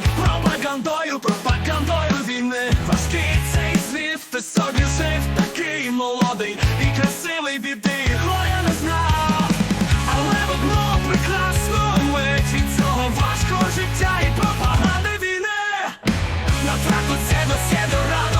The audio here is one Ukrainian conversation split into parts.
пропагандою, пропагандою війни. Важкий цей світ, ти собі жив, такий молодий і красивий біди. Горя не знав, але цього важкого життя і пропаганди війни. На траку це до сіду рано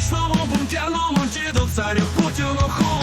Старому бунтяному діду царю Путіну ху